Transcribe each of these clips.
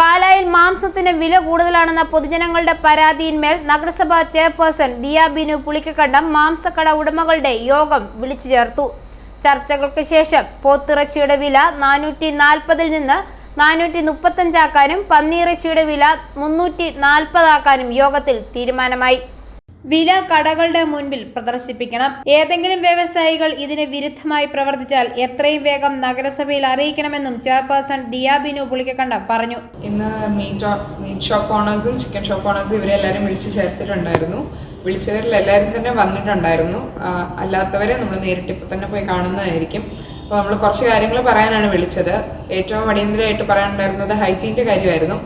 പാലായിൽ മാംസത്തിന് വില കൂടുതലാണെന്ന പൊതുജനങ്ങളുടെ പരാതിയിന്മേൽ നഗരസഭാ ചെയർപേഴ്സൺ ദിയ ബിനു പുളിക്കക്കണ്ടം മാംസക്കട ഉടമകളുടെ യോഗം വിളിച്ചു ചേർത്തു. ചർച്ചകൾക്ക് ശേഷം പോത്തിറച്ചിയുടെ വില നാനൂറ്റി നാൽപ്പതിൽ നിന്ന് നാനൂറ്റി മുപ്പത്തഞ്ചാക്കാനും പന്നിയിറച്ചിയുടെ വില മുന്നൂറ്റി നാൽപ്പതാക്കാനും യോഗത്തിൽ തീരുമാനമായി. വില കടകളുടെ മുൻപിൽ പ്രദർശിപ്പിക്കണം. ഏതെങ്കിലും വ്യവസായികൾ ഇതിന് വിരുദ്ധമായി പ്രവർത്തിച്ചാൽ എത്രയും വേഗം നഗരസഭയിൽ അറിയിക്കണമെന്നും ചെയർപേഴ്സൺ ദിയ ബിനു പുളിക്കക്കണ്ടം പറഞ്ഞു. ഇന്ന് മീറ്റ് മീറ്റ് ഷോപ്പ് ഓണേഴ്സും ചിക്കൻ ഷോപ്പ് ഓണേഴ്സും ഇവരെ എല്ലാവരും വിളിച്ച് ചേർത്തിട്ടുണ്ടായിരുന്നു. വിളിച്ചവരിൽ എല്ലാവരും തന്നെ വന്നിട്ടുണ്ടായിരുന്നു. അല്ലാത്തവരെ നമ്മൾ നേരിട്ട് ഇപ്പം തന്നെ പോയി കാണുന്നതായിരിക്കും. അപ്പോൾ നമ്മൾ കുറച്ച് കാര്യങ്ങൾ പറയാനാണ് വിളിച്ചത്. ഏറ്റവും അടിയന്തരമായിട്ട് പറയാനുണ്ടായിരുന്നത് ഹൈജീന്റെ കാര്യമായിരുന്നു.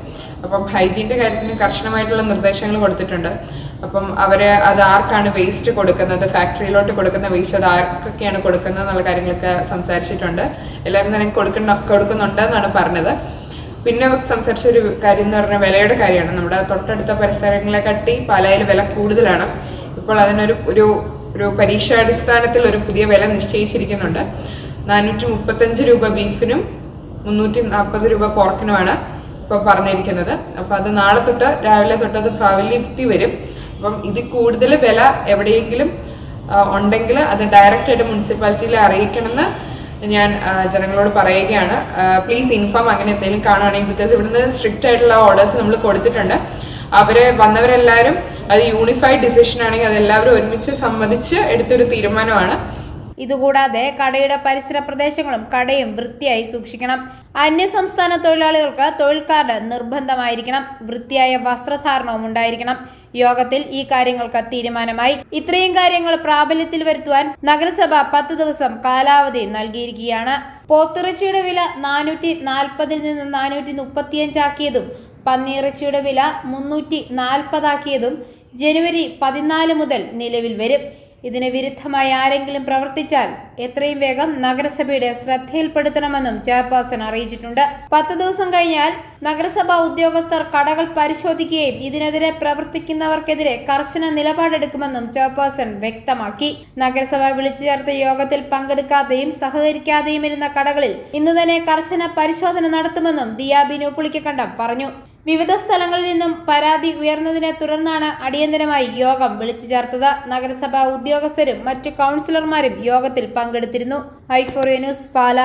അപ്പം ഹൈജീന്റെ കാര്യത്തിന് കർശനമായിട്ടുള്ള നിർദ്ദേശങ്ങൾ കൊടുത്തിട്ടുണ്ട്. അപ്പം അവർ അത് ആർക്കാണ് വേസ്റ്റ് കൊടുക്കുന്നത് ഫാക്ടറിയിലോട്ട് കൊടുക്കുന്ന വേസ്റ്റ് അത് ആർക്കൊക്കെയാണ് കൊടുക്കുന്നത് എന്നുള്ള കാര്യങ്ങളൊക്കെ സംസാരിച്ചിട്ടുണ്ട്. എല്ലാവരും തന്നെ കൊടുക്കുന്ന കൊടുക്കുന്നുണ്ട് എന്നാണ് പറഞ്ഞത്. പിന്നെ സംസാരിച്ച ഒരു കാര്യം എന്ന് പറഞ്ഞാൽ വിലയുടെ കാര്യമാണ്. നമ്മുടെ തൊട്ടടുത്ത പരിസരങ്ങളെ കട്ടി പാലായിൽ വില കൂടുതലാണ്. ഇപ്പോൾ അതിനൊരു ഒരു ഒരു പരീക്ഷാടിസ്ഥാനത്തിൽ ഒരു പുതിയ വില നിശ്ചയിച്ചിരിക്കുന്നുണ്ട്. നാനൂറ്റി മുപ്പത്തഞ്ച് രൂപ ബീഫിനും മുന്നൂറ്റി നാൽപ്പത് രൂപ പോർക്കിനുമാണ് ഇപ്പോൾ പറഞ്ഞിരിക്കുന്നത്. അപ്പോൾ അത് നാളെ തൊട്ട് രാവിലെ തൊട്ട് അത് പ്രാബല്യത്തിൽ വരും. അപ്പം ഇതിൽ കൂടുതൽ വില എവിടെയെങ്കിലും ഉണ്ടെങ്കിൽ അത് ഡയറക്റ്റ് ആയിട്ട് മുനിസിപ്പാലിറ്റിയിൽ അറിയിക്കണമെന്ന് ഞാൻ ജനങ്ങളോട് പറയുകയാണ്. പ്ലീസ് ഇൻഫോം അങ്ങനെ എന്തെങ്കിലും കാണുകയാണെങ്കിൽ ബിക്കോസ് ഇവിടുന്ന് സ്ട്രിക്റ്റ് ആയിട്ടുള്ള ഓർഡേഴ്സ് നമ്മൾ കൊടുത്തിട്ടുണ്ട്. അവരെ വന്നവരെല്ലാവരും അത് യൂണിഫൈഡ് ഡിസിഷൻ ആണെങ്കിൽ അത് എല്ലാവരും ഒരുമിച്ച് സമ്മതിച്ച് എടുത്തൊരു തീരുമാനമാണ്. ഇതുകൂടാതെ കടയുടെ പരിസര പ്രദേശങ്ങളും കടയും വൃത്തിയായി സൂക്ഷിക്കണം. അന്യസംസ്ഥാന തൊഴിലാളികൾക്ക് തൊഴിൽ കാർഡ് നിർബന്ധമായിരിക്കണം. വൃത്തിയായ വസ്ത്രധാരണവും ഉണ്ടായിരിക്കണം. യോഗത്തിൽ ഈ കാര്യങ്ങൾക്ക് തീരുമാനമായി. ഇത്രയും കാര്യങ്ങൾ പ്രാബല്യത്തിൽ വരുത്തുവാൻ നഗരസഭ പത്ത് ദിവസം കാലാവധി നൽകിയിരിക്കുകയാണ്. പോത്തിറച്ചിയുടെ വില നാനൂറ്റി നാൽപ്പതിൽ നിന്ന് നാനൂറ്റി മുപ്പത്തിയഞ്ചാക്കിയതും പന്നിയിറച്ചിയുടെ വില മുന്നൂറ്റി നാൽപ്പതാക്കിയതും ജനുവരി പതിനാല് മുതൽ നിലവിൽ വരും. ഇതിന് വിരുദ്ധമായി ആരെങ്കിലും പ്രവർത്തിച്ചാൽ എത്രയും വേഗം നഗരസഭയുടെ ശ്രദ്ധയിൽപ്പെടുത്തണമെന്നും ചെയർപേഴ്സൺ അറിയിച്ചിട്ടുണ്ട്. പത്ത് ദിവസം കഴിഞ്ഞാൽ നഗരസഭാ ഉദ്യോഗസ്ഥർ കടകൾ പരിശോധിക്കുകയും ഇതിനെതിരെ പ്രവർത്തിക്കുന്നവർക്കെതിരെ കർശന നിലപാടെടുക്കുമെന്നും ചെയർപേഴ്സൺ വ്യക്തമാക്കി. നഗരസഭ വിളിച്ചു ചേർത്ത യോഗത്തിൽ പങ്കെടുക്കാതെയും സഹകരിക്കാതെയും ഇരുന്ന കടകളിൽ ഇന്ന് തന്നെ കർശന പരിശോധന നടത്തുമെന്നും ദിയാബി പുളിക്കക്കണ്ടം പറഞ്ഞു. വിവിധ സ്ഥലങ്ങളിൽ നിന്നും പരാതി ഉയർന്നതിനെ തുടർന്നാണ് അടിയന്തരമായി യോഗം വിളിച്ചു ചേർത്തത്. നഗരസഭാ ഉദ്യോഗസ്ഥരും മറ്റ് കൗൺസിലർമാരും യോഗത്തിൽ പങ്കെടുത്തിരുന്നു. ഐഫോറിയ ന്യൂസ് പാല.